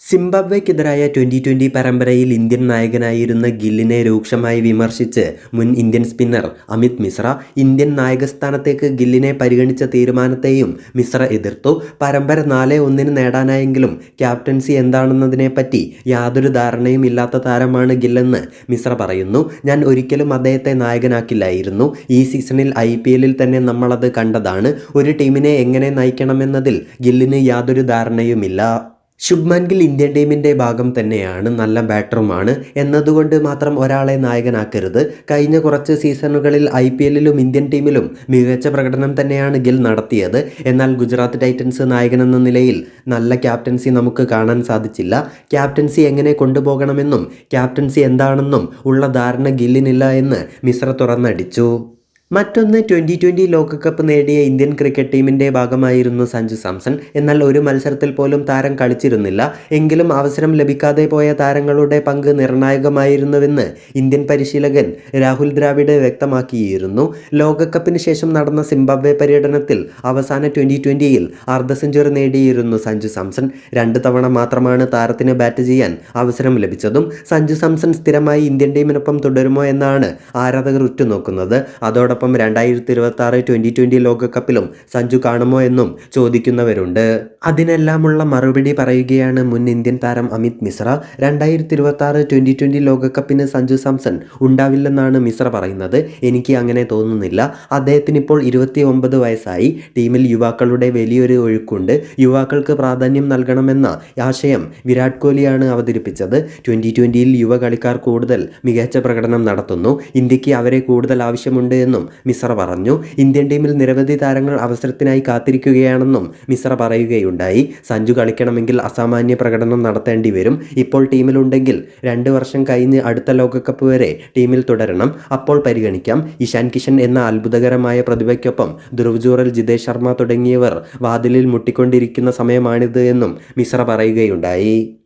സിംബാബ്വെക്കെതിരായ twenty twenty പരമ്പരയിൽ Indian നായകനായിരുന്ന ഗില്ലിനെ രൂക്ഷമായി വിമർശിച്ച് മുൻ Indian spinner Amit Mishra Indian നായകസ്ഥാനത്തേക്ക് ഗില്ലിനെ പരിഗണിച്ച തീരുമാനത്തെയും മിശ്ര എതിർത്തു. പരമ്പര നാല് ഒന്നിന് നേടാനായെങ്കിലും ക്യാപ്റ്റൻസി എന്താണെന്നതിനെപ്പറ്റി യാതൊരു ധാരണയും ഇല്ലാത്ത താരമാണ് ഗില്ലെന്ന് മിശ്ര പറയുന്നു. ഞാൻ ഒരിക്കലും അദ്ദേഹത്തെ നായകനാക്കില്ലായിരുന്നു. ഈ സീസണിൽ ഐ പി എല്ലിൽ തന്നെ നമ്മളത് കണ്ടതാണ്. ഒരു ടീമിനെ എങ്ങനെ നയിക്കണമെന്നതിൽ ഗില്ലിന് യാതൊരു ധാരണയുമില്ല. ശുഭ്മാൻ ഗിൽ ഇന്ത്യൻ ടീമിന്റെ ഭാഗം തന്നെയാണ് നല്ല ബാറ്ററുമാണ്. എന്നതുകൊണ്ട് മാത്രം ഒരാളെ നായകനാക്കരുത്. കഴിഞ്ഞ കുറച്ച് സീസണുകളിൽ ഐ പി എല്ലിലും ഇന്ത്യൻ ടീമിലും മികച്ച പ്രകടനം തന്നെയാണ് ഗിൽ നടത്തിയത്. എന്നാൽ ഗുജറാത്ത് ടൈറ്റൻസ് നായകനെന്ന നിലയിൽ നല്ല ക്യാപ്റ്റൻസി നമുക്ക് കാണാൻ സാധിച്ചില്ല. ക്യാപ്റ്റൻസി എങ്ങനെ കൊണ്ടുപോകണമെന്നും ക്യാപ്റ്റൻസി എന്താണെന്നും ഉള്ള ധാരണ ഗില്ലിനില്ല എന്ന് മിശ്ര തുറന്നടിച്ചു. മറ്റൊന്ന് ട്വന്റി ട്വന്റി ലോകകപ്പ് നേടിയ ഇന്ത്യൻ ക്രിക്കറ്റ് ടീമിന്റെ ഭാഗമായിരുന്നു സഞ്ജു സാംസൺ. എന്നാൽ ഒരു മത്സരത്തിൽ പോലും താരം കളിച്ചിരുന്നില്ല. എങ്കിലും അവസരം ലഭിക്കാതെ പോയ താരങ്ങളുടെ പങ്ക് നിർണായകമായിരുന്നുവെന്ന് ഇന്ത്യൻ പരിശീലകൻ രാഹുൽ ദ്രാവിഡ് വ്യക്തമാക്കിയിരുന്നു. ലോകകപ്പിന് ശേഷം നടന്ന സിംബാബ്വെ പര്യടനത്തിൽ അവസാന ട്വന്റി ട്വന്റിയിൽ അർദ്ധ സെഞ്ചുറി നേടിയിരുന്നു സഞ്ജു സാംസൺ. രണ്ട് തവണ മാത്രമാണ് താരത്തിന് ബാറ്റ് ചെയ്യാൻ അവസരം ലഭിച്ചതും. സഞ്ജു സാംസൺ സ്ഥിരമായി ഇന്ത്യൻ ടീമിനൊപ്പം തുടരുമോ എന്നാണ് ആരാധകർ ഉറ്റുനോക്കുന്നത്. അതോടൊപ്പം അതോടൊപ്പം രണ്ടായിരത്തി ഇരുപത്തി ആറ് ട്വന്റി ട്വന്റി ലോകകപ്പിലും സഞ്ജു കാണുമോ എന്നും ചോദിക്കുന്നവരുണ്ട്. അതിനെല്ലാമുള്ള മറുപടി പറയുകയാണ് മുൻ ഇന്ത്യൻ താരം അമിത് മിശ്ര. രണ്ടായിരത്തി ഇരുപത്തി ആറ് ട്വന്റി ട്വന്റി ലോകകപ്പിന് സഞ്ജു സാംസൺ ഉണ്ടാവില്ലെന്നാണ് മിശ്ര പറയുന്നത്. എനിക്ക് അങ്ങനെ തോന്നുന്നില്ല. അദ്ദേഹത്തിന് ഇപ്പോൾ ഇരുപത്തി ഒമ്പത് വയസ്സായി. ടീമിൽ യുവാക്കളുടെ വലിയൊരു ഒഴുക്കുണ്ട്. യുവാക്കൾക്ക് പ്രാധാന്യം നൽകണമെന്ന ആശയം വിരാട് കോഹ്ലിയാണ് അവതരിപ്പിച്ചത്. ട്വന്റി ട്വന്റിയിൽ യുവ കളിക്കാർ കൂടുതൽ മികച്ച പ്രകടനം നടത്തുന്നു. ഇന്ത്യയ്ക്ക് അവരെ കൂടുതൽ ആവശ്യമുണ്ട് എന്നും മിശ്ര പറഞ്ഞു. ഇന്ത്യൻ ടീമിൽ നിരവധി താരങ്ങൾ അവസരത്തിനായി കാത്തിരിക്കുകയാണെന്നും മിശ്ര പറയുകയുണ്ടായി. സഞ്ജു കളിക്കണമെങ്കിൽ അസാമാന്യ പ്രകടനം നടത്തേണ്ടി വരും. ഇപ്പോൾ ടീമിലുണ്ടെങ്കിൽ രണ്ട് വർഷം കഴിഞ്ഞ് അടുത്ത ലോകകപ്പ് വരെ ടീമിൽ തുടരണം. അപ്പോൾ പരിഗണിക്കാം. ഇഷാൻ കിഷൻ എന്ന അത്ഭുതകരമായ പ്രതിഭയ്ക്കൊപ്പം ധ്രുവ് ജൂറൽ ജിതേഷ് ശർമ്മ തുടങ്ങിയവർ വാതിലിൽ മുട്ടിക്കൊണ്ടിരിക്കുന്ന സമയമാണിത് എന്നും മിശ്ര പറയുകയുണ്ടായി.